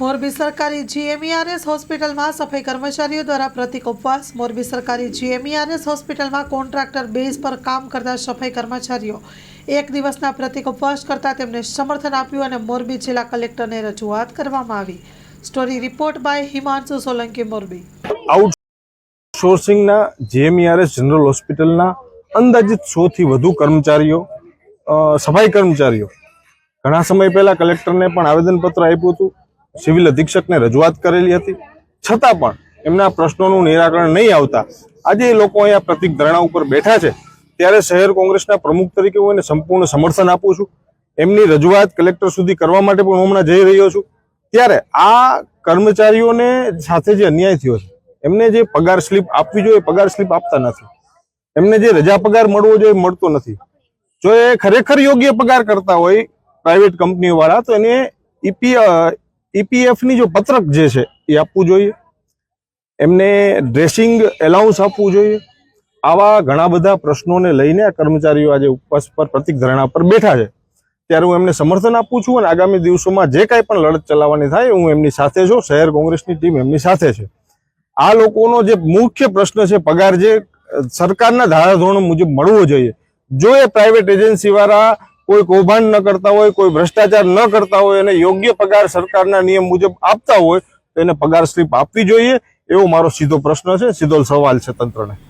મોરબી સરકારી જીએમઈઆરએસ હોસ્પિટલમાં સફાઈ કર્મચારીઓ દ્વારા પ્રતિક ઉપવાસ. મોરબી સરકારી જીએમઈઆરએસ હોસ્પિટલમાં કોન્ટ્રાક્ટર બેઝ પર કામ કરતા સફાઈ કર્મચારીઓ એક દિવસના પ્રતિક ઉપવાસ કરતા તેમને સમર્થન આપ્યું અને મોરબી જિલ્લા કલેક્ટરને રજૂઆત કરવામાં આવી. Story report by Himanshu Solanki, Morbi. આઉટસોર્સિંગના GMERS general હોસ્પિટલના અંદાજિત સોથી વધુ કર્મચારીઓ સફાઈ કર્મચારીઓ. ઘણા સમય પહેલા કલેક્ટરને પણ આવેદનપત્ર આપ્યું હતું. સિવિલ અધિક્ષકને રજૂઆત કરેલી હતી. છતાં પણ એમના પ્રશ્નોનું નિરાકરણ નહીં આવતા આજે એ લોકો અહીંયા પ્રતિક ધરણા ઉપર બેઠા છે. ત્યારે શહેર કોંગ્રેસના પ્રમુખ તરીકે હું એને સંપૂર્ણ સમર્થન આપું છું. એમની રજૂઆત કલેક્ટર સુધી કરવા માટે પણ હું હમણાં જઈ રહ્યો છું. ત્યારે આ કર્મચારીઓને સાથે જે અન્યાય થયો છે, એમને જે પગાર સ્લીપ આપવી જોઈએ પગાર સ્લીપ આપતા નથી. એમને જે રજા પગાર મળવો જોઈએ મળતો નથી. જો એ ખરેખર યોગ્ય પગાર કરતા હોય પ્રાઇવેટ કંપનીઓ વાળા તો એને ઈપી ઈપીએફની જો પત્રક જે છે, એ આપવું જોઈએ. એમને ડ્રેસિંગ એલાઉન્સ આપવું જોઈએ. આવા ઘણા બધા પ્રશ્નોને લઈને આ કર્મચારીઓ આજે ઉપવાસ પર પ્રતિક ધરણા પર બેઠા છે. ત્યારે હું એમને સમર્થન આપું છું અને આગામી દિવસોમાં જે કાંઈ પણ લડત ચલાવવાની થાય, હું એમની સાથે છું. શહેર કોંગ્રેસની ટીમ એમની સાથે છે. આ લોકોનો જે મુખ્ય પ્રશ્ન છે, પગાર જે સરકારના ધારાધોરણ મુજબ મળવો જોઈએ. જો એ પ્રાઇવેટ એજન્સી વાળા કોઈ કૌભાંડ ન કરતા હોય, કોઈ ભ્રષ્ટાચાર ન કરતા હોય અને યોગ્ય પગાર સરકારના નિયમ મુજબ આપતા હોય, તો એને પગાર સ્લીપ આપવી જોઈએ એવો મારો સીધો પ્રશ્ન છે. સીધો સવાલ છે તંત્રને.